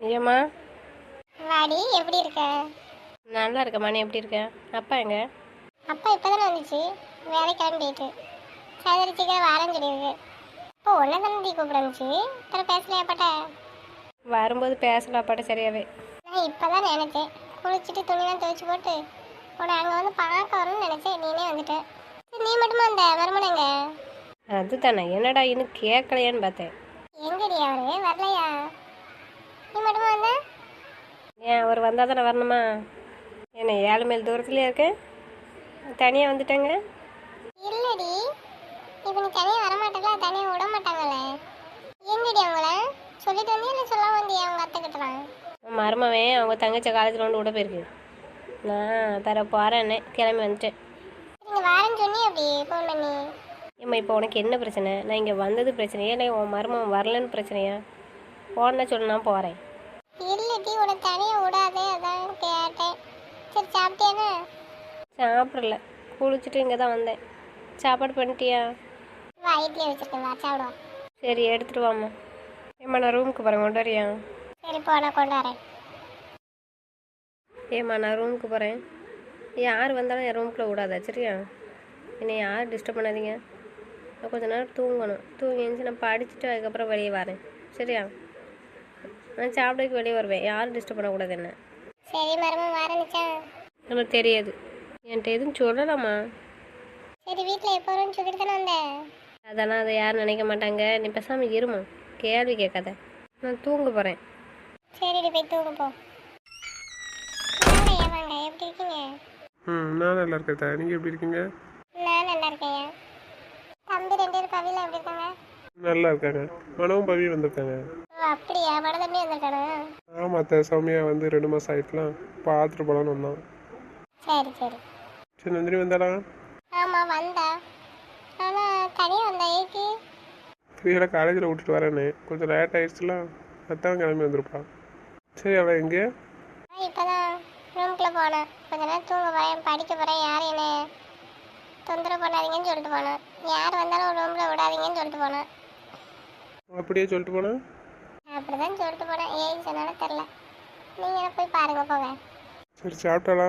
ஏம்மா? வாடி எப்படி இருக்க? நல்லா இருக்கம்மா நீ எப்படி இருக்க? அப்பா எங்க? அப்பா இப்போதானே வந்துச்சு. வேலைக்கு கிளம்பிட்டு. சரி சீக்கிரம் வரேன்னு சொல்லியிருக்கு. இப்போ ஒன்றை தானே டீ கூப்பிடுச்சு அப்புறம் பேசலையா அப்பாட்ட? வரும்போது பேசலாம் அப்பாட்ட சரியாவே. நான் இப்போ தான் நினச்சேன். குளிச்சுட்டு துணிலாம் துவைச்சு போட்டு உன்னை அங்கே வந்து பார்க்க வரணும்னு நினச்சேன். நீனே வந்துட்ட. சரி நீ மட்டுமா அந்த மருமனங்க அதுதானே என்னடா இன்னும் கேட்கலையான்னு பார்த்தேன். எங்கடி அவரு? வரலையா? நீ மட்டுமா வந்த ஏன் அவர் வந்தால் தானே வரணுமா? என்ன ஏழு மைல் தூரத்துலேயே இருக்கேன். தனியாக வந்துட்டேங்க. இல்லடி இப்போ நீ தனியாக வரமாட்டல தனியாக விட மாட்டாங்களே எங்கடி அவங்கள? சொல்லிட்டு வந்தியா இல்லை சொல்ல வந்தியா அவங்க அத்தை கிட்டலாம் மருமவன் அவங்க தங்கச்சி காலேஜில் வந்து விட போயிருக்கு. நான் தர போகிறேன்னே கிளம்பி வந்துட்டேன். நீங்க வாரேன்னு சொன்னி அப்படி ஃபோன் பண்ணி? ஏம்மா இப்போ உனக்கு என்ன பிரச்சனை? நான் இங்கே வந்தது பிரச்சனையா இல்லை உன் மருமவன் வரலன்னு பிரச்சனையா? போன சொல்லு நான் போகிறேன் உன்னை தனியாக விடாதே அதான் கேட்டேன். சரி சாப்பிட்டியானே சாப்பிடல. குளிச்சுட்டு இங்கே தான் வந்தேன். சாப்பாடு பண்ணிட்டியா? வா இட்லி வச்சிருக்கேன். வா சாப்பிடுவோம். சரி எடுத்துட்டு வாம்மா. ஏம்மா நான் ரூமுக்கு போகிறேன் கொண்டு வரியா? சரி போ நான் கொண்டு வரேன். ஏம்மா நான் ரூமுக்கு போகிறேன் யார் வந்தாலும் என் ரூமுக்குள்ளே விடாத சரியா? என்னை யார் டிஸ்டர்ப் பண்ணாதீங்க. நான் கொஞ்ச நேரம் தூங்கணும். தூங்கி எழுந்துச்சு நான் படிச்சுட்டு அதுக்கப்புறம் வெளியே வரேன். சரியா? நான் சாப்பிடக்கு வெளியே வருவேன். யாரும் டிஸ்டர்ப் பண்ணக்கூடாது என்ன சரி மருமம் வரணுச்சா எனக்கு தெரியாது. என்கிட்ட எதுவும் சொல்லலாமா? சரி வீட்டில் எப்போ வரும்னு சொல்லிட்டு தானே வந்தேன் அதெல்லாம் அதை யாரும் நினைக்க மாட்டாங்க. நீ பேசாமல் இருமா. கேள்வி கேட்காத. நான் தூங்க போகிறேன் சரிடி போய் தூங்க போ. வாங்க ஐயா வாங்க? எப்படி இருக்கீங்க? ம் நான் நல்லா இருக்கேன் நீங்கள் எப்படி இருக்கீங்க? நான் நல்லா இருக்கேன் தம்பி ரெண்டு பேரும் பவியில் எப்படி இருக்காங்க? நல்லா இருக்காங்க மனவும் பவியும் வந்திருக்காங்க. அப்படியா? மன தம்பி வந்திருக்கானா? ஆமாம் அத்தை சௌமியா வந்து ரெண்டு மாதம் ஆயிட்டுலாம் பார்த்துட்டு போகலான்னு வந்தோம் சரி சரி. சரி நந்தினி வந்தாளா? ஆமாம் வந்தா. ஆனால் தனியாக வந்தா ஏக்கு? ஃப்ரீயாக காலேஜில் விட்டுட்டு வரேன்னு. கொஞ்சம் லேட் ஆயிடுச்சுலாம் அதான் கிளம்பி வந்திருப்பா. சரி அவள் எங்கே? நான் இப்போ தான் ரூம்குள்ளே போனேன் கொஞ்ச நேரம் தூங்க போகிறேன் படிக்க போகிறேன் யாரும் என்ன தொந்தரவு பண்ணாதீங்கன்னு சொல்லிட்டு போனேன் யார் வந்தாலும் ரூமில் விடாதீங்கன்னு சொல்லிட்டு போனேன் அப்படியே சொல்லிட்டு போனேன் அப்படி தான் சொல்லிட்டு போனேன். ஏன் சொன்னாலும் தெரில நீங்கள் போய் பாருங்க போங்க. சரி சாப்பிட்டாளா?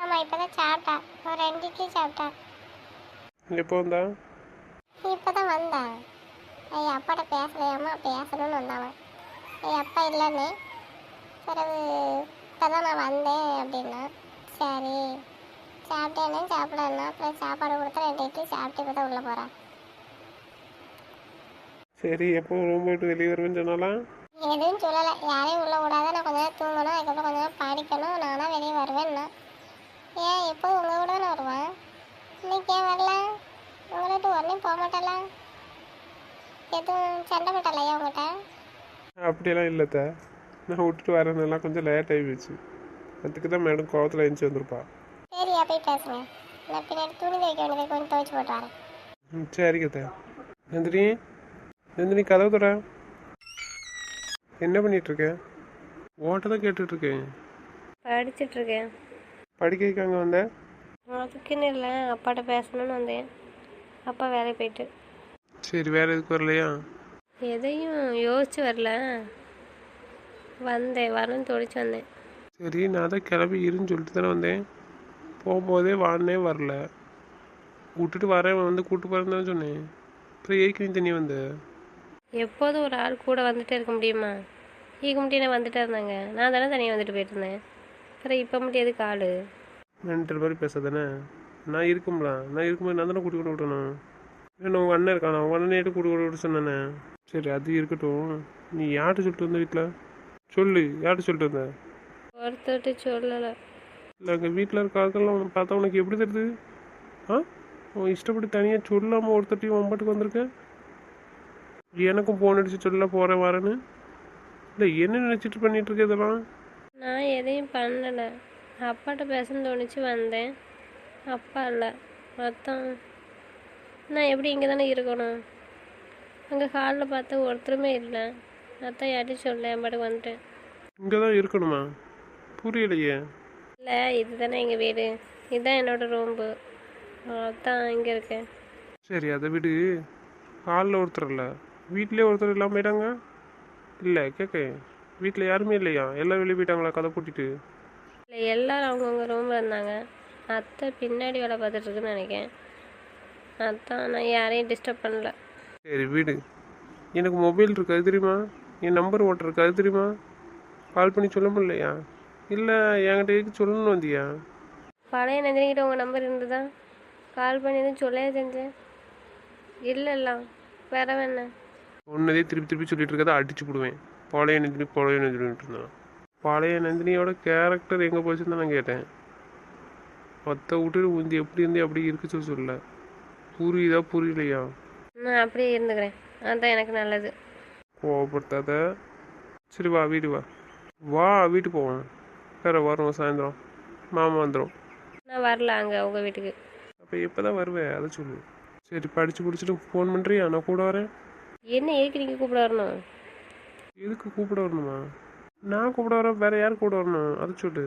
ஆமாம் இப்போ தான் சாப்பிட்டா. ஒரு ரெண்டு இட்லி சாப்பிட்டா. எப்போ வந்தா? இப்போ தான் வந்தான் என் அப்பாட்ட பேசலையாம்மா பேசணும்னு வந்தாவன் என் அப்பா இல்லைன்னு. பிறகு இப்போ தான் நான் வந்தேன் அப்படின்னா. சரி. சாப்பிட்டேன்னு சாப்பிடலாம் அப்புறம் சாப்பாடு கொடுத்தா ரெண்டு இட்லி சாப்பிட்டு இப்போ தான் உள்ளே போகிறேன் சரி எப்போ ரூம் போயிட்டு வெளியே வருவேன்னு சொன்னாலாம் எதுவும் சொல்லலை. யாரையும் உள்ளே விடாத. நான் கொஞ்ச நேரம் தூங்கணும். அதுக்கப்புறம் கொஞ்ச நேரம் படிக்கணும். நானா வெளியே வருவேன்னா. ஏன்? எப்போ உங்கள் கூட தானே வருவேன்? இன்னைக்கு ஏன் வரல? உங்களை விட்டு உடனே போக மாட்டல எதுவும் சண்டை போட்டலையா உங்கள்கிட்ட அப்படியெல்லாம் இல்லை தா நான் விட்டுட்டு வரேன்னெல்லாம் கொஞ்சம் லேட் ஆகி போச்சு. அதுக்கு தான் மேடம் கோவத்தில் எழுந்துச்சி வந்திருப்பா. சரியா போய் பேசுங்க. நான் பின்னாடி துணி துவைக்க வேண்டியது கொஞ்சம் துவைச்சு போட்டு வரேன். ம் சரிங்க தா நந்தினி கதவு தர என்ன பண்ணிட்டு இருக்க ஓட்ட தான் கேட்டுட்டு இருக்கேன் படிச்சிட்ருக்கேன் படிக்க வைக்காங்க வந்த அதுக்குன்னு இல்லை. அப்பாட்ட பேசணும்னு வந்தேன். அப்பா வேலைக்கு போயிட்டு. சரி வேற எதுக்கு வரலையா? எதையும் யோசிச்சு வரல. வந்தேன் வரணும்னு தொழிச்சு வந்தேன். சரி நான் தான் கிளம்பி இருன்னு சொல்லிட்டு தானே வந்தேன். போகும்போதே வானே வரல. விட்டுட்டு வரேன் வந்து கூப்பிட்டு போகிறேன்னு தானே சொன்னேன். அப்புறம் ஏய்க்கு நீ தண்ணி வந்த எப்போதும் ஒரு ஆள் கூட வந்துட்டே இருக்க முடியுமா? ஈக முடியும் நான் வந்துட்டே இருந்தாங்க? நான் தானே தனியாக வந்துட்டு போயிட்டு இருந்தேன் அப்புறம் இப்போ மட்டும் எதுக்கு ஆள்? மென்டல் மாதிரி பேசாதானே? நான் இருக்கும்ல. நான் இருக்கும்போது நான் தானே கூட்டி கொண்டு விட்டணும் ஏன்னா உங்கள் அண்ணன் இருக்கானா? உங்கள் அண்ணனேட்டு கூட்டி கொண்டு விட சொன்னானே? சரி அது இருக்கட்டும். நீ யார்கிட்ட சொல்லிட்டு வந்த வீட்டில் சொல்லு யார்கிட்ட சொல்லிட்டு வந்த? ஒருத்தர்கிட்ட சொல்லலை. இல்லை எங்கள் வீட்டில் இருக்க ஆட்கள்லாம் உன்னை பார்த்தா உனக்கு எப்படி தெரியுது? ஆ? உன் இஷ்டப்படி தனியாக சொல்லாமல் ஒருத்தட்டையும் ஒம்பட்டுக்கு வந்திருக்கேன் எனக்கும் ஃபோன் அடிச்சு சொல்ல போகிறேன் வரேன்னு. இல்லை என்ன நினச்சிட்டு பண்ணிட்டு இருக்க இதெல்லாம்? நான் எதையும் பண்ணலை. அப்பாட்ட பேசணும்னு தோணுச்சு வந்தேன். அப்பா இல்லை. மொத்தம் நான் எப்படி இங்கே தானே இருக்கணும்? அங்கே ஹாலில் பார்த்தா ஒருத்தருமே இல்லை. அதான் யார்ட்டையும் சொல்ல என் பாட்டுக்கு வந்துட்டேன். இங்கே தான் இருக்கணுமா? புரியலையே. இல்லை இதுதானே எங்கள் வீடு. இதுதான் என்னோட ரூம்பு அதான் இங்கே இருக்கேன். சரி அதை விடு. ஹாலில் ஒருத்தர் இல்லை. வீட்லேயே ஒருத்தர் இல்லாமல் போயிட்டாங்க? இல்லை கேட்க வீட்டில் யாருமே இல்லையா? எல்லாம் வெளியே போயிட்டாங்களா? கதை பூட்டிட்டு. இல்லை எல்லாரும் அவங்கவுங்க ரூமில் இருந்தாங்க. அத்தை பின்னாடி வேலை பார்த்துட்டு இருக்குன்னு நினைக்கிறேன். அதான் நான் யாரையும் டிஸ்டர்ப் பண்ணல. சரி வீடு. எனக்கு மொபைல் இருக்கு அது தெரியுமா? என் நம்பர் ஓட்டர் இருக்கு அது தெரியுமா? கால் பண்ணி சொல்ல முடியலையா? இல்லை என்கிட்ட எதுக்கு சொல்லணும்னு வந்தியா? பழைய நந்தினிக்கிட்ட உங்கள் நம்பர் இருந்ததா? கால் பண்ணி எதுவும் சொல்லவே செஞ்சேன் இல்லைல்ல வேற வேணா. ஒன்னதே திருப்பி திருப்பி சொல்லிட்டு இருக்கதை அடிச்சு விடுவேன் பழைய நந்தினி பழைய நந்தினிட்டு இருந்தான். பழைய நந்தினியோட கேரக்டர் எங்கே போச்சுன்னு தான் நான் கேட்டேன். மற்ற விட்டு உந்தி எப்படி இருந்து அப்படி இருக்கு சொல்லி. புரியுதா புரியலையா? நான் அப்படியே இருந்துக்கிறேன். அதான் எனக்கு நல்லது. கோவப்படுத்தாத. சரி வா வீடு வா. வா வீட்டு போவோம். வேற வரும் சாயந்தரம். மாமா வந்துடும் நான் வரல அங்கே உங்கள் வீட்டுக்கு. அப்போ எப்போ தான் வருவேன் அதை சொல்லு. சரி படித்து முடிச்சுட்டு ஃபோன் பண்ணுறியா நான் கூட வரேன். என்ன எதுக்கு நீங்கள் கூப்பிட வரணும்? எதுக்கு கூப்பிட வரணுமா? நான் கூப்பிட வரேன் வேற யார் கூட வரணும்? அதை சொல்லு.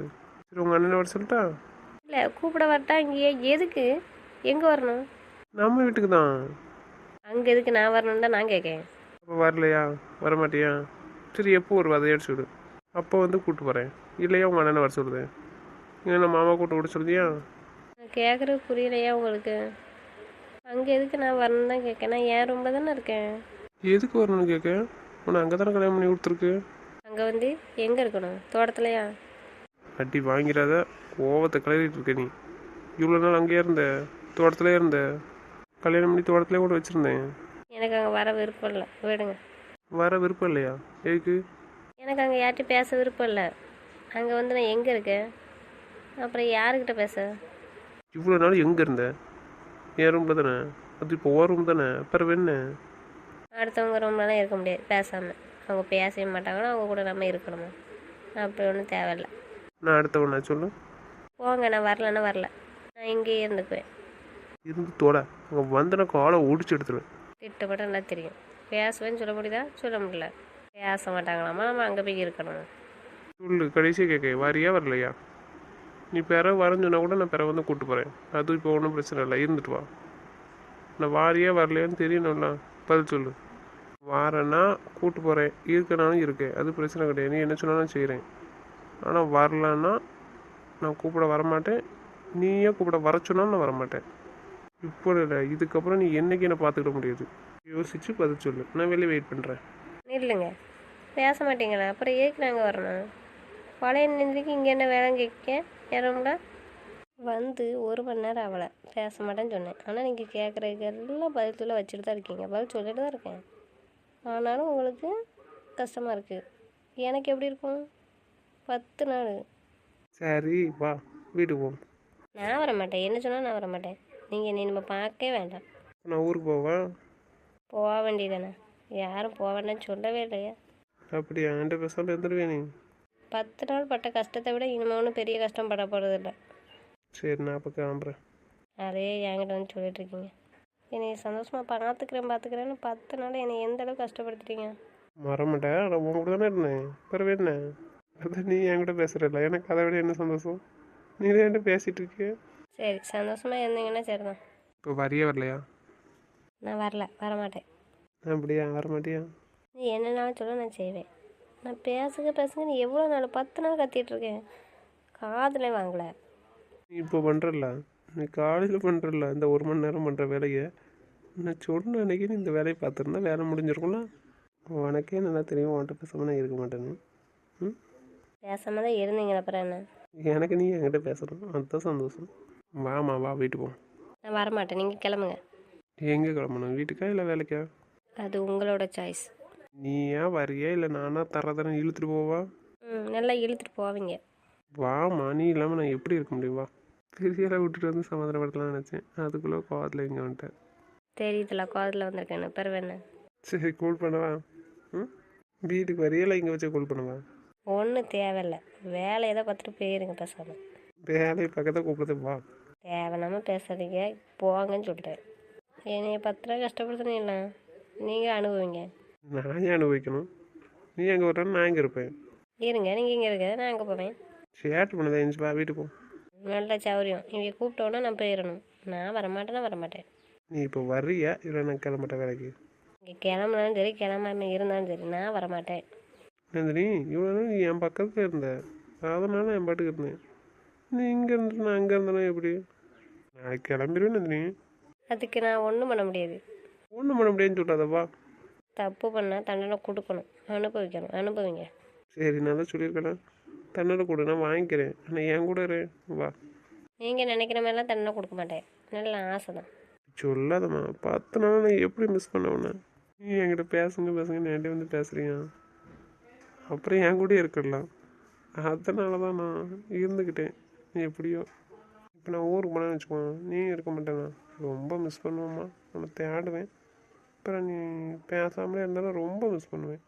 சரி உங்கள் அண்ணனை வர சொல்லட்டா? இல்லை கூப்பிட வரட்டா இங்கே எதுக்கு? எங்கே வரணும்? நம்ம வீட்டுக்கு தான். அங்கே எதுக்கு நான் வரணும்னு தான் நான் கேட்கேன் அப்போ வரலையா? வர மாட்டியா சரி எப்போ வருவா? அதை எடுத்து விடு அப்போ வந்து கூப்பிட்டு போகிறேன் இல்லையா உங்கள் அண்ணனை வர சொல்லுதேன் ஏன்னா மாமா கூட்ட விட சொல்லுதியா நான் கேட்குறது புரியலையா உங்களுக்கு? அங்கே எதுக்கு நான் வரணும் தான் கேட்கேன் நான் என் ரூமில் தானே இருக்கேன்? எதுக்கு வரணும்னு கேட்க? உன்னை அங்கே தானே கல்யாணம் பண்ணி கொடுத்துருக்கு? அங்கே வந்து எங்கே இருக்கணும்? தோட்டத்துலையா? அடி வாங்கிறாத கோவத்தை கிளறிட்டு இருக்க நீ. இவ்வளோ நாள் அங்கேயே இருந்த. தோட்டத்திலே இருந்த. கல்யாணம் பண்ணி தோட்டத்திலே கூட வச்சுருந்தேன். எனக்கு அங்கே வர விருப்பம் இல்லை. விடுங்க. வர விருப்பம் இல்லையா? எதுக்கு? எனக்கு அங்கே யார்கிட்டயும் பேச விருப்பம் இல்லை. அங்கே வந்து நான் எங்கே இருக்கேன் அப்புறம் யாருக்கிட்ட பேச? இவ்வளோ நாள் எங்கே இருந்த? என் ரூமில் தானே? அது இப்போ ஓ ரூம் தானே? பிறகு என்ன? அடுத்தவங்க ரூம்லலாம் இருக்க முடியாது பேசாமல் அவங்க பேசவே மாட்டாங்கன்னா அவங்க கூட நம்ம இருக்கணுமா? அப்படி ஒன்றும் தேவையில்ல. நான் அடுத்தவன் நான் சொல்லு. போங்க நான் வரலன்னா வரல. நான் இங்கேயே இருந்துக்குவேன். இருந்து தோட. அங்கே வந்தன காலை ஒடிச்சு எடுத்துருவேன். திட்டப்பட்ட நல்லா தெரியும். பேசுவேன்னு சொல்ல முடியுதா? சொல்ல முடியல. பேச மாட்டாங்களாமா? நம்ம அங்கே போய் இருக்கணும்? சொல்லு கடைசியாக கேட்க வரியா வரலையா? நீ பிற வரேன்னு சொன்னா கூட நான் பிற வந்து கூப்பிட்டு போகிறேன் அது இப்போ ஒன்றும் பிரச்சனை இல்லை. இருந்துட்டு வா. நான் வாரியா வரலையான்னு தெரியணும்ல. பதில் சொல்லு. வாரேன்னா கூப்பிட்டு போகிறேன் இருக்கனாலும் இருக்கேன். அது பிரச்சனை கிடையாது. நீ என்ன சொன்னாலும் செய்கிறேன் ஆனால் வரலன்னா நான் கூப்பிட வரமாட்டேன். நீயே கூப்பிட வர சொன்னாலும் நான் வரமாட்டேன். இப்போ இல்லை. இதுக்கப்புறம் நீ என்னைக்கு என்ன பார்த்துக்கிட முடியாது? யோசிச்சு பதில் சொல்லு. நான் வெளியே வெயிட் பண்ணுறேன் இல்லைங்க. பேச மாட்டீங்களா. அப்புறம் ஏக்கு நாங்கள் வரணும்? பழைய நின்றுக்கு இங்கே என்ன வேலை கேட்க? என் வந்து ஒரு மணி நேரம் ஆகலை பேச மாட்டேன்னு சொன்னேன். ஆனால் நீங்கள் கேட்குறதுக்கு எல்லாம் பதில் சொல்ல வச்சுட்டு தான் இருக்கீங்க. பதில் சொல்லிட்டு தான் இருக்கேன். ஆனாலும் உங்களுக்கு கஷ்டமாக இருக்குது எனக்கு எப்படி இருக்கும்? பத்து நாள். சரி வா வீட்டுக்கு போவோம் நான் வர மாட்டேன் என்ன சொன்னால் நான் வர மாட்டேன் நீங்கள் நீ நம்ம பார்க்கவே வேண்டாம். நான் ஊருக்கு போவேன் போக வேண்டியதானே யாரும் போக வேண்டாம்னு சொல்லவே இல்லையா. அப்படியா? என்கிட்ட பேசாமல் இருந்துருவே நீ? பத்து நாள் பட்ட கஷ்டத்தை விட இனிமே ஒன்றும் பெரிய கஷ்டம் பட போகிறதில்ல சரி நான் அப்போ கிளம்புறேன். அதே என்கிட்ட வந்து சொல்லிட்டு இருக்கீங்க. என்னை சந்தோஷமாக பார்த்துக்கிறேன் பார்த்துக்கிறேன்னு பத்து நாள் என்னை எந்த அளவுக்கு கஷ்டப்படுத்துறீங்க வரமாட்டேன் நான் உன் கூட தானே இருந்தேன். பிறகு என்ன? அதான் நீ என்கிட்ட பேசுகிறல்ல எனக்கு அதை விட என்ன சந்தோஷம்? நீ தான் என்கிட்ட பேசிகிட்டு இருக்கிய. சரி சந்தோஷமாக இருந்தீங்கன்னா சரிதான். இப்போ வரியே வரலையா? நான் வரல வரமாட்டேன். அப்படியா? வரமாட்டியா? நீ என்னன்னாலும் சொல்ல நான் செய்வேன். நான் பேசுங்க பேசுங்க நீ எவ்வளோ நாள் பத்து நாள் கத்திட்டு இருக்கேன். காதுல வாங்கலை. நீ இப்போ பண்ணுறல நீ காலையில் பண்ணுறல இந்த ஒரு மணி நேரம் பண்ணுற வேலையை. நான் சொன்ன அன்னைக்கு இந்த வேலையை பார்த்துருந்தா வேலை முடிஞ்சிருக்கும்ல? உனக்கே நல்லா தெரியும் உன்கிட்ட பேசாமல் நான் இருக்க மாட்டேன்னு. ம்? பேசாமல் தான் இருந்தீங்க அப்புறம் என்ன? எனக்கு நீ என்கிட்ட பேசணும் அதுதான் சந்தோஷம். வாமா வா வீட்டுக்கு போவோம் நான் வரமாட்டேன் நீங்கள் கிளம்புங்க. எங்கே கிளம்பணும் வீட்டுக்கா இல்லை வேலைக்கா? அது உங்களோட சாய்ஸ் நீ ஏன் வரியா இல்லை நானா தரதரன்னு இழுத்துட்டு போவா? ம் நல்லா இழுத்துட்டு போவீங்க. வாமா நீ இல்லாமல் நான் எப்படி இருக்க முடியும்? வா. பெரியெல்லாம் விட்டுட்டு வந்து சமாதானப்படுத்தலாம்னு நினச்சேன். அதுக்குள்ளே கோவத்தில் இங்கே வந்துட்டேன். தெரியுதுல காதில் வந்திருக்கேன்னு பிறகு என்ன? சரி கூல் பண்ணவா? ம்? வீட்டுக்கு வரையில இங்கே வச்சு கூல் பண்ணவா? ஒன்றும் தேவையில்ல. வேலையை தான் பார்த்துட்டு போயிருங்க பேசாமல் வேலையை பக்கத்தில் கூப்பிடுறது வா. தேவையில்லாமல் பேசாதீங்க. போங்கன்னு சொல்லிட்டேன். என்னைய பத்து ரூபா கஷ்டப்படுத்தினீங்களா? நீங்கள் அனுபவிங்க. நான் ஏன் அனுபவிக்கணும்? நீ அங்கே வர்றேன்னு நான் இங்கே இருப்பேன்? இருங்க நீங்கள் இங்கே இருக்க நான் அங்கே போவேன்? சேட்டு பண்ணதா வா வீட்டுக்கு போ. நல்ல சௌரியம். இவங்க கூப்பிட்டோன்னா நான் போயிடணும் நான் வரமாட்டேன்னா வரமாட்டேன். நீ இப்போ வர்றியா? இல்லை நான் கிளம்பட்ட வேலைக்கு? இங்கே கிளம்புனாலும் சரி கிளம்பாம இருந்தாலும் சரி நான் வரமாட்டேன். நந்தினி இவ்வளோ நேரம் நீ என் பக்கத்தில் இருந்த. அதனால என் பாட்டுக்கு இருந்தேன். நீ இங்கே இருந்துட்டு நான் அங்கே இருந்தேன்னா எப்படி? நாளைக்கு கிளம்பிடுவேன் நந்தினி. அதுக்கு நான் ஒன்றும் பண்ண முடியாது. ஒன்றும் பண்ண முடியாதுன்னு சொல்லாதப்பா தப்பு பண்ணால் தண்டனை கொடுக்கணும். அனுபவிக்கணும். அனுபவிங்க. சரி நான் தான் சொல்லியிருக்கேன்? தன்னோட கொடு நான் வாங்கிக்கிறேன். ஆனால் என் கூட இரு. வா. நீங்கள் நினைக்கிற மாதிரிலாம் தண்டனை கொடுக்க மாட்டேன். நல்ல ஆசை தான் சொல்லாதம்மா. பத்து நாள் நான் எப்படி மிஸ் பண்ண உன்னை? நீ என்கிட்ட பேசுங்க பேசுங்க. என்கிட்ட வந்து பேசுறியா? அப்புறம் என் கூட இருக்கலாம். அதனால தான் நான் இருந்துக்கிட்டேன் எப்படியோ. இப்போ நான் ஊருக்கு போனேன்னு வச்சுக்கோ நீ இருக்க மாட்டேனா ரொம்ப மிஸ் பண்ணுவேம்மா. உன்னை தேடுவேன். அப்புறம் நீ பேசாமலே இருந்தாலும் ரொம்ப மிஸ் பண்ணுவேன்.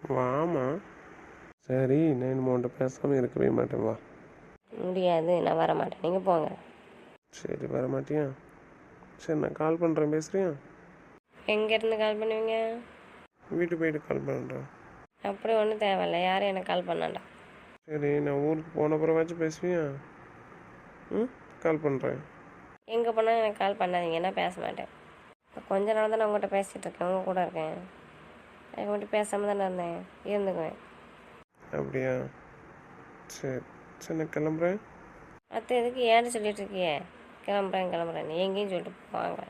வாமா சரி நான் இனிமே பேசாமல் இருக்கவே மாட்டேன் வா. முடியாது நான் வர மாட்டேன் நீங்கள் போங்க. சரி வர மாட்டியா சரி நான் கால் பண்ணுறேன் பேசுறியா? எங்கேருந்து கால் பண்ணுவீங்க? வீட்டு போயிட்டு கால் பண்ணுறேன் அப்படி ஒன்றும் தேவையில்ல. யாரும் எனக்கு கால் பண்ணாண்டா. சரி நான் ஊருக்கு போன அப்புறமாச்சும் பேசுவியா? ம்? கால் பண்ணுறேன் எங்கே போனால் எனக்கு கால் பண்ணாதீங்க நான் பேச மாட்டேன். கொஞ்ச நாள் தான் நான் உங்கள்கிட்ட பேசிகிட்டு இருக்கேன் உங்க கூட இருக்கேன். மட்டும் பேசாமல் தானே இருந்தேன். இருந்துக்குவேன். அப்படியா? சரி சரி நான் கிளம்புறேன். அத்தை எதுக்கு ஏன்னு சொல்லிட்டு இருக்கியே? கிளம்புறேன் கிளம்புறேன். நீ எங்கேயும் சொல்லிட்டு போவாங்க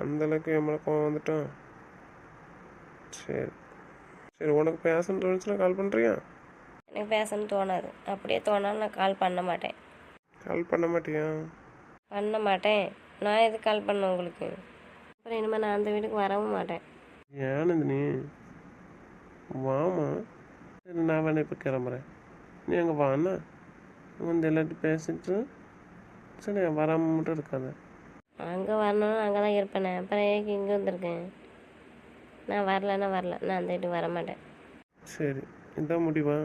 அந்தளவுக்கு என் மேலே கோவம் வந்துட்டான் சரி. சரி உனக்கு பேசணும்னு தோணுச்சுன்னா கால் பண்ணுறியா எனக்கு பேசணும்னு தோணாது. அப்படியே தோணாலும் நான் கால் பண்ண மாட்டேன். கால் பண்ண மாட்டியா? பண்ண மாட்டேன். நான் எதுக்கு கால் பண்ணேன் உங்களுக்கு? அப்புறம் இனிமேல் நான் அந்த வீட்டுக்கு வரவும் மாட்டேன். ஏன் நீ வாமா சரி நான் வேணா இப்போ கிளம்புறேன். நீ அங்கே வாண்ணா வந்து எல்லாத்தையும் பேசிட்டு சரி வராமல் மட்டும் இருக்காத. அங்கே வரணும்னு அங்கே தான் இருப்பேனே. அப்புறம் ஏக்கு இங்கே வந்திருக்கேன்? நான் வரலன்னா வரல. நான் அந்த வீட்டுக்கு வர மாட்டேன் சரி இதான் முடிவா?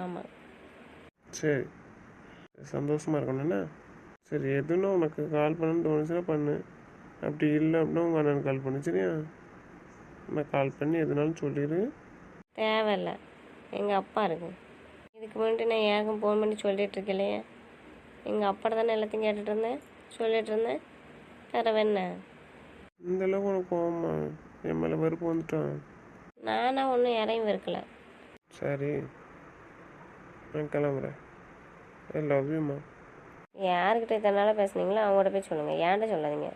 ஆமாம் சரி சந்தோஷமாக இருக்கணும்ண்ணா சரி எதுன்னு உனக்கு கால் பண்ணணும்னு தோணுச்சுன்னா பண்ணு. அப்படி இல்லை அப்படின்னா உங்கள் அண்ணனுக்கு கால் பண்ணு சரியா? நான் கால் பண்ணி எதுனாலும் சொல்லிடு. தேவையில்ல. எங்கள் அப்பா இருக்கு. இதுக்கு முன்னாடி நான் யாருக்கும் ஃபோன் பண்ணி சொல்லிட்டு இருக்கலையே எங்கள் அப்பா தானே எல்லாத்தையும் கேட்டுட்டு இருந்தேன். சொல்லிட்டு இருந்தேன். வேற என்ன? இந்த அளவுக்கு உனக்கு போகமா என் மேலே வெறுப்பு வந்துட்டான். நானா ஒன்றும் யாரையும் வெறுக்கல. சரி. நான் கிளம்புறேன். ஐ லவ் யூம்மா யாருக்கிட்ட இத்தனை நாளாக பேசுனீங்களோ அவங்கள்ட்ட போய் சொல்லுங்கள் ஏன்ட்ட சொல்லாதீங்க.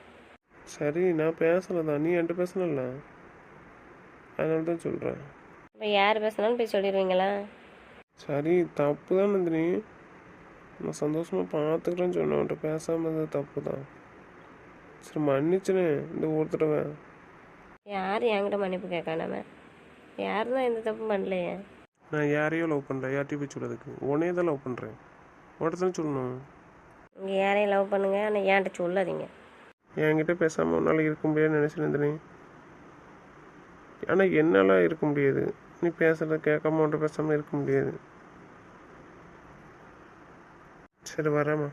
சரி நான் பேசல தான் நீ என்கிட்ட பேசணும்ல அதனால தான் சொல்கிறேன் இப்போ யார் பேசினாலும் போய் சொல்லிடுவீங்களா சரி தப்பு தான் நந்தினி. நான் சந்தோஷமாக பார்த்துக்கிறேன்னு சொன்னேன். உன்கிட்ட பேசாமல் இருந்தது தப்பு தான் சரி மன்னிச்சுனே இந்த ஒரு தடவை. யார் என்கிட்ட மன்னிப்பு கேட்காம யாரும் தான் எந்த தப்பும் பண்ணலையே. நான் யாரையோ லவ் பண்ணுறேன் யார்ட்டையும் போய் சொல்கிறதுக்கு உன்னே தான் லவ் பண்ணுறேன் உன்கிட்ட தானே சொல்லணும். இங்கே யாரையும் லவ் பண்ணுங்க. ஆனால் என்கிட்ட சொல்லாதீங்க. என்கிட்ட பேசாமல் உன்னால் இருக்க முடியாதுன்னு நினச்சி நந்தினி. ஆனால் என்னால் இருக்க முடியாது. நீ பேசுகிறத கேட்காம உன்கிட்ட பேசாமல் இருக்க முடியாது. சரி வரேம்மா.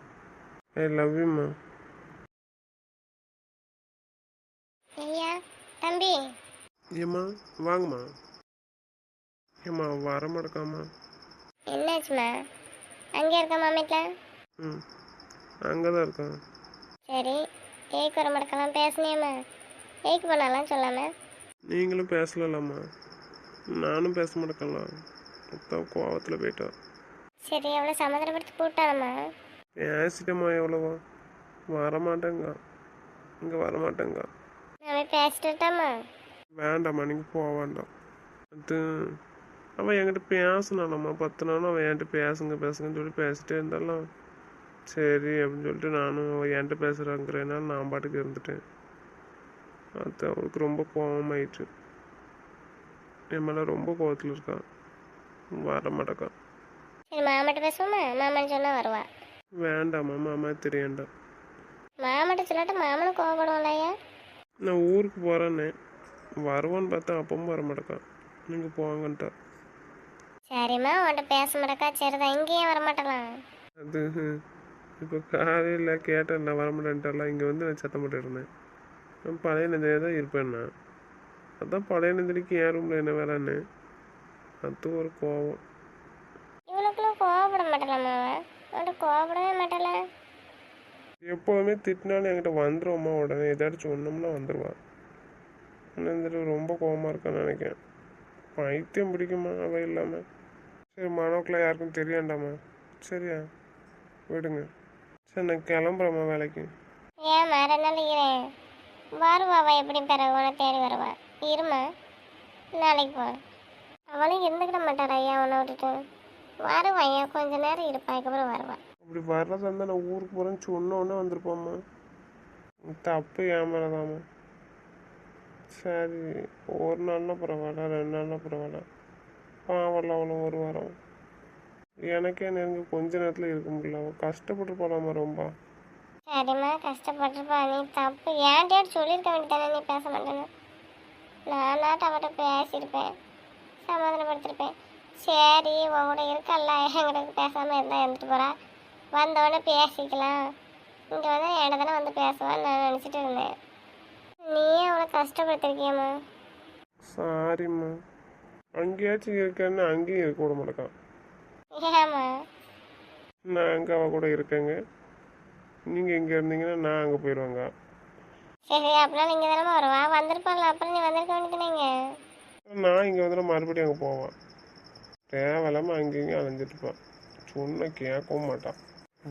ஐ லவ் யூம்மா ஐயா தம்பி. ஏம்மா வாங்கம்மா. ஏம்மா வர மாட்டேக்காம்மா. என்னாச்சுமா? அங்கே இருக்க மாமிட்டில் ம் அங்கே தான் இருக்கான். சரி ஏக்கு வர மடக்கலாம் பேசுனியம்மா ஏக்கு பண்ணலாம் சொல்லாம. நீங்களும் பேசலாம்மா நானும் பேச மாட்டேக்கலாம் மொத்தம் கோவத்தில் போயிட்டா. சரி எவ்வளோ சமாதானப்படுத்தி போட்டாரம்மா பேசிட்டம்மா எவ்வளவோ? வரமாட்டேங்க. இங்கே வரமாட்டேங்க. நாம பேசிட்டுட்டாம்மா வேண்டாம்மா நீங்கள் போக வேண்டாம். அது அவன் என்கிட்ட பேசினானம்மா பத்து நாளும் அவன் என்கிட்ட பேசுங்க பேசுங்கன்னு சொல்லி பேசிட்டே இருந்தாலும் சரி அப்படின்னு சொல்லிட்டு நானும் அவன் என்கிட்ட பேசுகிறாங்கிறனால நான் பாட்டுக்கு இருந்துட்டேன். அது அவளுக்கு ரொம்ப கோவமாயிட்டு. என் மேலே ரொம்ப கோவத்தில் இருக்கான். வர மாட்டேக்கான் சரி மாமாட்ட பேசுவோமா மாமான்னு சொன்னா வருவா. வேண்டாம்மா மாமா தெரியண்டா. மாமாட்ட சொல்லாட்ட மாமனும் கோவப்படுவாங்களா ஐயா? நான் ஊருக்கு போகிறேன்னே வருவான்னு பார்த்தா அப்பவும் வர மாட்டேக்கான் நீங்கள் போவாங்கன்ட்டா சரிம்மா உன்கிட்ட பேச மாட்டக்கா. சரிதான் இங்கேயும் வர மாட்டலாம் அது இப்போ காலையில் கேட்டேன் நான் வரமாட்டேன்ட்டால இங்கே வந்து நான் சத்தம் போட்டு இருந்தேன். பழைய நந்தினியாக தான் இருப்பேன் நான் அதான் பழைய நந்தினிக்கு என் ரூமில் என்ன வேலைன்னு? அது ஒரு கோவம். இவனுக்குள்ள கோவப்பட மாட்டலாமா? அவன் கோவப்படவே மாட்டல. எப்போதுமே திட்டினாலும் என்கிட்ட வந்துருவோம்மா உடனே? ஏதாச்சும் சொன்னோம்னா வந்துடுவா ஆனால் இந்த ரொம்ப கோவமாக இருக்கான்னு நினைக்கிறேன். பைத்தியம் பிடிக்குமா? அவ இல்லாமல் சரி மனோக்கெலாம் யாருக்கும் தெரியாண்டாமா? சரியா? விடுங்க. சரி நான் கிளம்புறேம்மா வேலைக்கு. ரெண்டு நாள் இரேன் வருவாவா எப்படி பிறகு. உன தேடி வருவா. இருமா. நாளைக்கு போ அவளும் இருந்துக்கிட மாட்டாரா ஐயா உன்னை விட்டுட்டு. வருவா ஐயா. கொஞ்ச நேரம் இருப்பா அதுக்கப்புறம் வருவா. அப்படி வர்றதா இருந்தால் நான் ஊருக்கு போகிறேன்னு சொன்ன உடனே வந்திருப்பாம்மா. தப்பு ஏமாறதாம்மா. சரி ஒரு நாள்னா பரவாயில்ல ரெண்டு நாள்னா பரவாயில்ல. பாவம்ல அவளும் ஒரு வாரம். எனக்கே நெருங்க கொஞ்ச நேரத்தில் இருக்க முடியல. அவள் கஷ்டப்பட்டு போகலாமா ரொம்ப? சரிம்மா கஷ்டப்பட்டுருப்பா. நீ தப்பு ஏன்ட்டியாட்டு சொல்லியிருக்க வேண்டியதானே நீ பேச மாட்டேன்னு. நானாட்டு அவட்ட பேசியிருப்பேன் சமாதானப்படுத்திருப்பேன் சரி உன் கூட இருக்கல்ல என்கிட்ட பேசாமல் இருந்தால் இருந்துட்டு போகிறா வந்தவொடனே பேசிக்கலாம். இங்கே வந்து தானே வந்து பேசுவான்னு நான் நினச்சிட்டு இருந்தேன். நீயே அவளை கஷ்டப்படுத்திருக்கியம்மா? சாரிம்மா அங்கேயாச்சும் இருக்கேன்னு அங்கேயும் இருக்க விட மாட்டேக்கான். ஏம்மா? நான் அங்கே அவள் கூட இருக்கேங்க. நீங்கள் இங்கே இருந்தீங்கன்னா நான் அங்கே போயிடுவேங்க சரி அப்படிலாம் நீங்கள் தானே வருவா? வந்திருப்பான்ல அப்புறம் நீ வந்திருக்க வேண்டியதுனேங்க நான் இங்கே வந்து மறுபடியும் அங்கே போவேன். தேவையில்லாமல் அங்கேயும் அலைஞ்சிட்ருப்பேன் சொன்ன கேட்கவும் மாட்டான்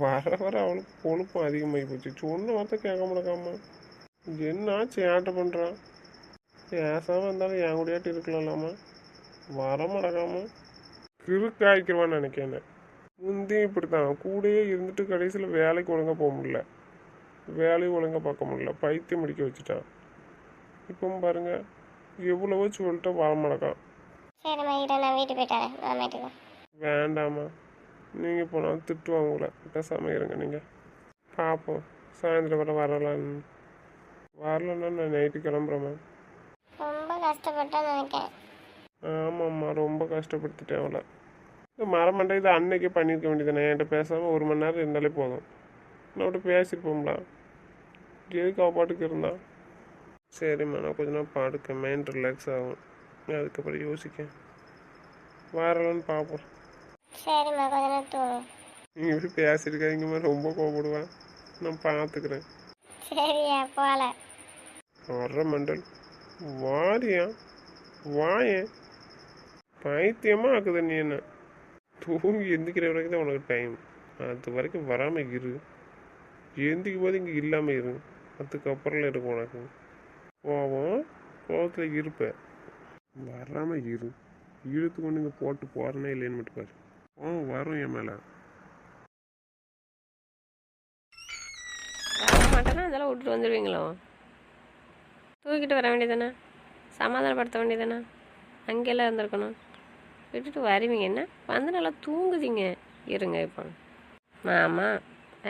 வர வர அவளுக்கு கொழுப்பும் அதிகமாகி போச்சு. சொன்ன வார்த்தை கேட்க மாட்டேக்காமா என்ன சேட்டை பண்ணுறான் பேசாமல் இருந்தாலும் என் கூடயாட்டி இருக்கலாம்லாமா வர மாட்டேக்காமா கிறுக்காய்க்கிறவான்னு நினைக்கிறேன் முந்தையும் இப்படி தான் கூடயே இருந்துட்டு கடைசியில் வேலைக்கு ஒழுங்காக போக முடியல. வேலையும் ஒழுங்காக பார்க்க முடியல. பைத்தியம் முடிக்க வச்சுட்டான் இப்போ பாருங்க எவ்வளவோ சொல்லிட்டு வர மாட்டேக்கான் நான் போயிட்டாரேன் நான் வீட்டுக்கு வேண்டாம்மா. நீங்கள் போனாலும் திட்டுவாங்க உங்களை. பேசாமல் இருங்க நீங்கள் பார்ப்போம் சாயந்தரம் வர வரலான்னு வரலன்னா நான் நைட்டு கிளம்புறேம்மா. ரொம்ப கஷ்டப்பட்டா நினைக்கிறேன். ஆமாம்மா ரொம்ப கஷ்டப்படுத்திட்டேன் அவளை. மரமண்டை இதை அன்னைக்கே பண்ணியிருக்க வேண்டியதானே என்கிட்ட பேசாமல் ஒரு மணி நேரம் இருந்தாலே போதும். நான் அவட்ட பேசியிருப்போம்ல எதுக்கு அவள் பாட்டுக்கு இருந்தா? சரிம்மா நான் கொஞ்ச நேரம் படுக்கேன் மைண்ட் ரிலாக்ஸ் ஆகும். அதுக்கப்புறம் யோசிக்கேன் வரலான்னு பார்ப்போம் சரிம்மா கொஞ்ச நேரம் தூங்கு. நீங்கள் எப்படி பேசியிருக்காதீங்கம்மா ரொம்ப கோவப்படுவேன். நான் பார்த்துக்கிறேன் சரியா போகல வர்ற மண்டல். வாரியா? வாயேன் பைத்தியமாக ஆக்குது நீ என்ன? தூங்கி எந்திக்கிற வரைக்கும் தான் உனக்கு டைம் அது வரைக்கும் வராமல் இரு. எந்திக்கும் போது இங்கே இல்லாமல் இரு. அதுக்கப்புறம் இருக்கும் உனக்கு. கோவம் கோவத்தில் இருப்பேன். வராமல் இரு. இழுத்து கொண்டு இங்கே போட்டு போகிறனே இல்லைன்னு மட்டும் பாரு. ஓ வரும் என் மேலே. வர மாட்டேன்னா அதெல்லாம் விட்டுட்டு வந்துடுவீங்களோ தூக்கிட்டு வர வேண்டியதானே சமாதானப்படுத்த வேண்டியதானே அங்கெல்லாம் இருந்திருக்கணும். விட்டுட்டு வருவீங்க. என்ன? வந்து நல்லா தூங்குதீங்க இருங்க இப்போ. மாமா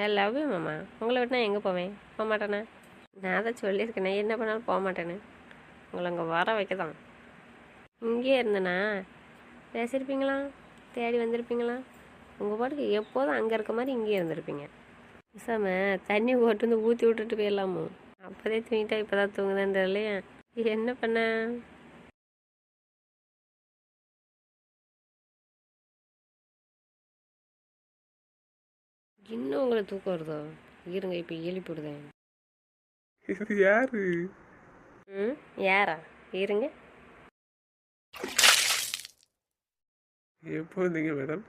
ஐ லவ் யூ மாமா. உங்களை விட்டுனா எங்கே போவேன்? போக மாட்டேண்ணே நான் தான் சொல்லியிருக்கேன் என்ன பண்ணாலும் போக மாட்டேன்னு உங்களை அங்கே வர வைக்க தான் இங்கேயே இருந்தேனா? பேசியிருப்பீங்களா? தேடி வந்திருப்பீங்களா? உங்கள் பாட்டுக்கு எப்போதும் அங்கே இருக்க மாதிரி இங்கேயே இருந்திருப்பீங்க. பேசாம தண்ணி போட்டு வந்து ஊற்றி விட்டுட்டு போயிடலாமோ? அப்போதே தூங்கிட்டா இப்போ தான் தூங்குதான்னு தெரியலையா. என்ன பண்ண? இன்னும் உங்களை தூக்கம் வருதோ? இருங்க இப்போ எழுப்பிவிடுதேன் இது யாரு? ம் யாரா? இருங்க. எப்போ வந்தீங்க மேடம்?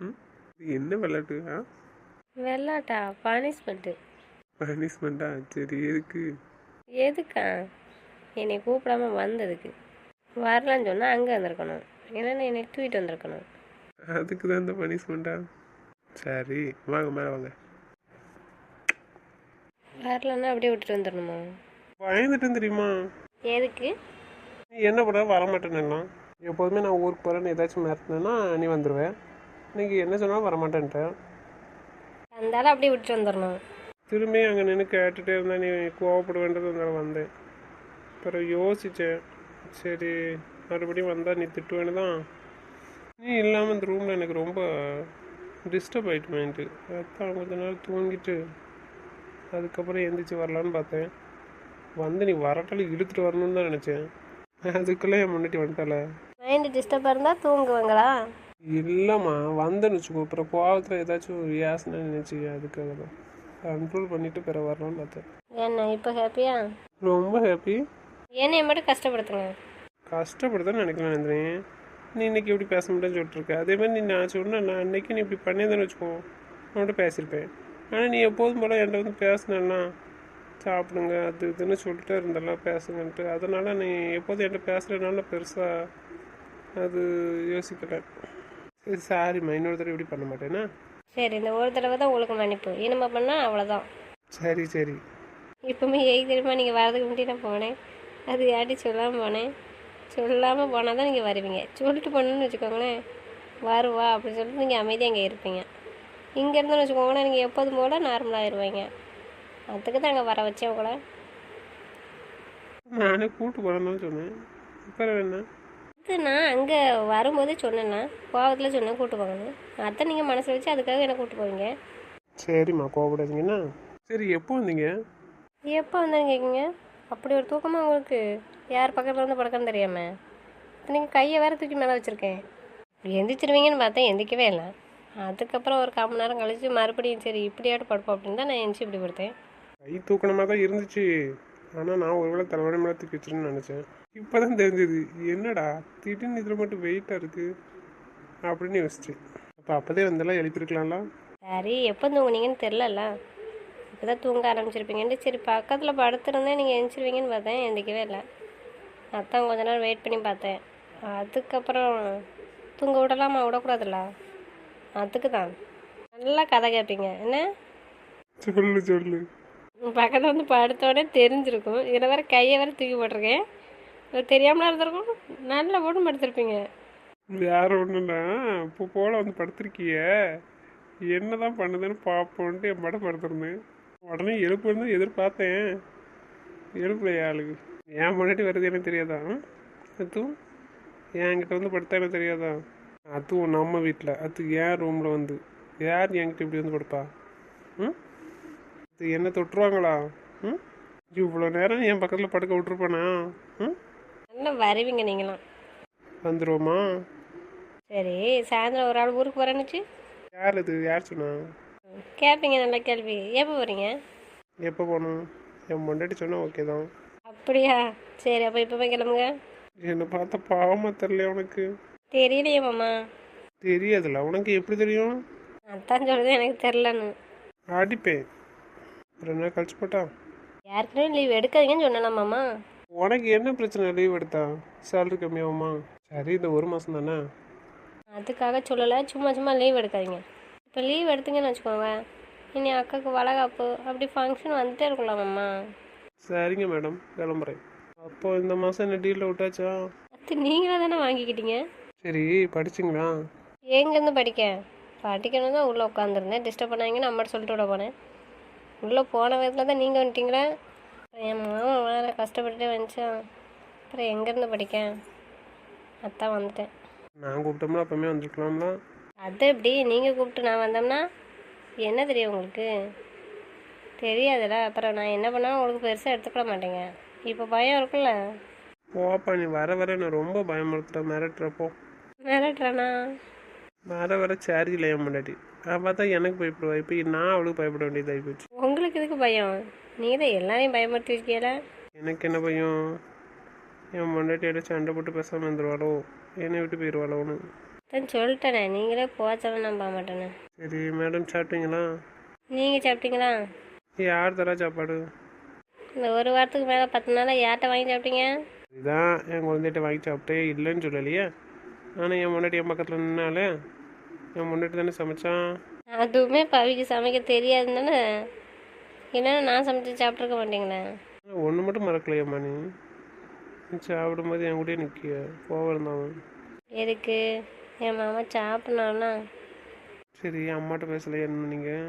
ம் இது என்ன விளையாட்டு ஆ? வெள்ளாட்டா பனிஷ்மெண்ட்டு பனிஷ்மெண்ட்டா சரி எதுக்கு? எதுக்கா? என்னை கூப்பிடாம வந்ததுக்கு. வரலான்னு சொன்னால் அங்கே வந்திருக்கணும். இல்லைன்னா என்னை தூக்கிட்டு வந்திருக்கணும். அதுக்கு தான் இந்த பனிஷ்மெண்ட்டா சரி வாங்க மேலே வாங்க. வரலன்னா அப்படியே விட்டுட்டு வந்துடணுமா? பயந்துட்டேன் தெரியுமா? எதுக்கு? நீ என்ன பண்ண? வரமாட்டேன்னா எப்போதுமே நான் ஊருக்கு போகிறேன்னு ஏதாச்சும் மிரட்டினேன்னா நீ வந்துடுவேன் நீங்கள் என்ன சொன்னாலும் வரமாட்டேன்ட்டேன் அந்தாலும் அப்படியே விட்டுட்டு வந்துடணும். திரும்பி அங்கே நின்று கேட்டுகிட்டே இருந்தா நீ கோவப்பட வேண்டியது அதனால வந்தேன். அப்புறம் யோசித்தேன் சரி மறுபடியும் வந்தால் நீ திட்டுவேன்னு தான். நீ இல்லாமல் இந்த ரூமில் எனக்கு ரொம்ப டிஸ்டர்ப் ஆகிட்டு மைண்டு அதான் கொஞ்ச நாள் தூங்கிட்டு. அதுக்கப்புறம் எந்திரிச்சு வரலான்னு பார்த்தேன். வந்து நீ வரட்டால இழுத்துட்டு வரணும்னு தான் நினச்சேன். அதுக்குள்ளே என் முன்னாடி வந்துட்டால மைண்டு டிஸ்டர்பாக இருந்தால் தூங்குவாங்களா? இல்லைம்மா வந்தேன்னு வச்சுக்கோ. அப்புறம் கோவத்தில் ஏதாச்சும் ரியாசனை நினச்சி அதுக்காக தான் கண்ட்ரோல் பண்ணிவிட்டு பிற வரலான்னு பார்த்தேன். என்ன இப்போ ஹாப்பியா ரொம்ப ஹாப்பி என்னைய மட்டும் கஷ்டப்படுத்துங்க. கஷ்டப்படுதான் நினைக்கலாம் நந்தினி. நீ இன்னைக்கு எப்படி பேச முடியும்னு சொல்லிட்டு இருக்க. அதே மாதிரி நீ நான் சொன்னேன் நான் அன்னைக்கு நீ இப்படி பண்ணியிருந்தேன்னு வச்சுக்கோ. உன்கிட்ட பேசியிருப்பேன். ஆனால் நீ எப்போதும் போல் என்கிட்ட வந்து பேசினா சாப்பிடுங்க அது இதுன்னு சொல்லிட்டு இருந்தெல்லாம் பேசுங்கன்ட்டு. அதனால் நீ எப்போதும் என்கிட்ட பேசுகிறதுனால பெருசாக அது யோசிக்கலை. சரி சாரிம்மா இன்னொரு தடவை இப்படி பண்ண மாட்டேன்னா? சரி இந்த ஒரு தடவை தான் உங்களுக்கு மன்னிப்பு. இனிமே பண்ணால் அவ்வளோதான் சரி சரி. இப்போமே ஏய் தெரியுமா நீங்கள் வரதுக்கு முன்னாடி நான் போனேன். அது யார்ட்டி சொல்லாமல் போனேன்? சொல்லாமல் போனால் தான் நீங்கள் வருவீங்க. சொல்லிட்டு போனோன்னு வச்சுக்கோங்களேன். வருவா அப்படின்னு சொல்லிட்டு நீங்கள் அமைதியாக அங்கே இருப்பீங்க. இங்கே இருந்தோன்னு வச்சுக்கோங்களேன் நீங்கள் எப்போதும் போல் நார்மலாக ஆயிடுவீங்க அதுக்கு தான் அங்கே வர வச்சேன் உங்களை. நானே கூட்டு போகிறேன்னு சொன்னேன். அப்புறம் என்ன? இது நான் அங்கே வரும்போதே சொன்னேன்னா கோவத்தில் சொன்னேன் கூட்டு போங்கன்னு. அதான் நீங்கள் மனசில் வச்சு அதுக்காக என்ன கூட்டு போவீங்க? சரிம்மா கோவப்படாதீங்கண்ணா சரி எப்போ வந்தீங்க? எப்போ வந்தேன்னு கேட்குங்க அப்படி ஒரு தூக்கமாக உங்களுக்கு? யார் பக்கத்தில் வந்து படுக்கன்னு தெரியாமல் நீங்கள் கையை வேற தூக்கி மேலே வச்சுருக்கேன். எந்திரிச்சிருவீங்கன்னு பார்த்தேன் எந்திரிக்கவே இல்லை. அதுக்கப்புறம் ஒரு கால் மணி நேரம் கழிச்சு மறுபடியும் சரி இப்படியாட்டு படுப்போம் அப்படின்னு தான் நான் எந்திரிச்சு இப்படி படுத்தேன். கை தூக்கணமாக தான் இருந்துச்சு. ஆனால் நான் ஒருவேளை தலைவணி மேலே தூக்கி வச்சிருன்னு நினச்சேன். இப்போ தான் தெரிஞ்சது என்னடா திடீர்னு இதில் மட்டும் வெயிட்டாக இருக்குது அப்படின்னு யோசிச்சேன் அப்போ அப்போதே வந்தெல்லாம் எழுப்பியிருக்கலாம்ல சரி எப்போ தூங்குனீங்கன்னு தெரிலல்ல இப்போ தான் தூங்க ஆரம்பிச்சிருப்பீங்கன்ட்டு சரி பக்கத்தில் படுத்துருந்தேன் நீங்கள் எந்திரிச்சிருவீங்கன்னு பார்த்தேன் எந்திரிக்கவே இல்லை. அதான் கொஞ்ச நேரம் வெயிட் பண்ணி பார்த்தேன். அதுக்கப்புறம் தூங்க விடலாமா? விடக்கூடாதுல்ல? அதுக்கு தான். நல்லா கதை கேட்பீங்க என்ன? சொல்லு சொல்லு. பக்கத்தில் வந்து படுத்தோடனே தெரிஞ்சிருக்கும். இதில் வேறு கையை வேறு தூக்கி போட்டிருக்கேன். தெரியாமலாம் இருந்திருக்கும்? நல்லா போட்டு படுத்திருப்பீங்க வேற ஒன்றும்னா இப்போ போல வந்து படுத்திருக்கிய. என்ன தான் பண்ணுதுன்னு பார்ப்போன்ட்டு என் படம் படுத்திருந்தேன். உடனே எழுப்புன்னு எதிர்பார்த்தேன். எழுப்பலையா ஆளுக்கு. ஏன் முன்னாடி வருது எனக்கு தெரியாதா? அதுவும் என்கிட்ட வந்து படுத்தா எனக்கு தெரியாதா? அதுவும் நம்ம வீட்டில் அது ஏன் ரூமில் வந்து? யார் என்கிட்ட இப்படி வந்து படுப்பா ம்? இது என்ன தொட்டுருவாங்களா? ம்? இவ்வளோ நேரம் என் பக்கத்தில் படுக்க விட்ருப்பானா ம்? நல்லா வருவீங்க நீங்களாம். வந்துருவோமா? சரி சாயந்தரம் ஒரு ஆள் ஊருக்கு வரேன்னுச்சு யார் இது? யார் சொன்னா? கேட்பீங்க நல்ல கேள்வி. எப்போ போகிறீங்க எப்போ போகணும்? என் பொண்டாட்டி சொன்னா ஓகே தான். அப்படியா? சரி அப்போ இப்போ போய் கிளம்புங்க. என்னை பார்த்தா பாவமாக தெரியல உனக்கு? தெரியலையே மாமா. தெரியாதுல்ல உனக்கு எப்படி தெரியும்? அதான் சொல்லுது எனக்கு தெரிலன்னு அடிப்பேன். ரெண்டு நாள் கழிச்சு போட்டா? யாருக்குமே லீவ் எடுக்காதீங்கன்னு சொன்னலாம் மாமா. உனக்கு என்ன பிரச்சனை லீவ் எடுத்தா? சேலரி கம்மியாகுமா? சரி இந்த ஒரு மாதம் தானே? அதுக்காக சொல்லலை சும்மா சும்மா லீவ் எடுக்காதீங்க. இப்போ லீவ் எடுத்தீங்கன்னு வச்சுக்கோங்க. இனி அக்காவுக்கு வளகாப்பு அப்படி ஃபங்க்ஷன் வந்துட்டே இருக்கலாம் மாமா. சரிங்க மேடம் கிளம்புறேன். அப்போ இந்த மாதம் என்ன டீலில் விட்டாச்சா? அது நீங்களாக தானே வாங்கிக்கிட்டீங்க? சரி படிச்சிங்களா? எங்கேருந்து படிக்க படிக்கணும் தான் உள்ளே உட்காந்துருந்தேன். டிஸ்டர்ப் பண்ணாங்கன்னு அம்மாட்ட சொல்லிட்டு விட போனேன் உள்ளே போன விதத்தில் தான் நீங்கள் வந்துட்டீங்களே? என் மாமா வேறு கஷ்டப்பட்டுட்டே வந்துச்சான் அப்புறம் எங்கேருந்து படிக்க அதான் வந்துட்டேன். நான் கூப்பிட்டோம்னா அப்பவுமே வந்துருக்கலாம்ல? அது எப்படி? நீங்கள் கூப்பிட்டு நான் வந்தோம்னா என்ன தெரியும் உங்களுக்கு? தெரியாதுல்ல அப்புறம் நான் என்ன பண்ணாலும் உங்களுக்கு பெருசாக எடுத்துக்கிட மாட்டேங்க. இப்போ பயம் இருக்குல்ல? போப்பா நீ வர வர நான் ரொம்ப பயமுறுத்துற மிரட்டுறப்போ மிரட்டுறேண்ணா வர வர சேரி இல்லை என் முன்னாடி? நான் பார்த்தா எனக்கு பயப்படுவா. இப்போ நான் அவளுக்கு பயப்பட வேண்டியதாகி போச்சு உங்களுக்கு எதுக்கு பயம்? நீங்கள் தான் எல்லாரையும் பயமுறுத்தி இருக்கீங்களா எனக்கு என்ன பயம்? என் முன்னாட்டியோட சண்டை போட்டு பேசாமல் இருந்துருவாளோ? என்னை விட்டு போயிடுவாளோன்னு தான் சொல்லிட்டேனே நீங்களே போச்சாலும் நம்ப மாட்டேனே சரி மேடம் சாப்பிட்டீங்களா? நீங்கள் சாப்பிட்டீங்களா? யார் தரா சாப்பாடு? இந்த ஒரு வாரத்துக்கு மேலே பத்து நாளாக யார்கிட்ட வாங்கி சாப்பிட்டீங்க? இதுதான் என் குழந்தைகிட்ட வாங்கி சாப்பிட்டே இல்லைன்னு சொல்லலையே? ஆனால் என் முன்னாடி என் பக்கத்தில் நின்னாலே என் முன்னாடி தானே சமைச்சான் அதுவுமே பவிக்கு சமைக்க தெரியாதுன்னு தானே? இல்லைன்னா நான் சமைச்சு சாப்பிட்ருக்க மாட்டீங்களே ஒன்று மட்டும் மறக்கலையம்மா நீ. நீ சாப்பிடும்போது என் கூடயே நிற்க கோவம் இருந்தான் எதுக்கு? என் மாமா சாப்பிட்னான்னா சரி அம்மாட்ட பேசலையா என்ன நீங்கள்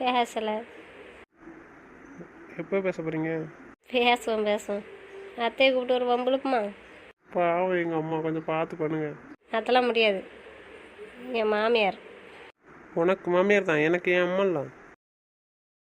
பேசலை. எப்போ பேச போகிறீங்க பேசுவோம் பேசுவோம். அத்தையை கூப்பிட்டு ஒரு வம்புழுப்புமா பாவம் எங்கள் அம்மா கொஞ்சம் பார்த்து பண்ணுங்க. அதெல்லாம் முடியாது. என் மாமியார். உனக்கு மாமியார் தான் எனக்கு என் அம்மா இல்லை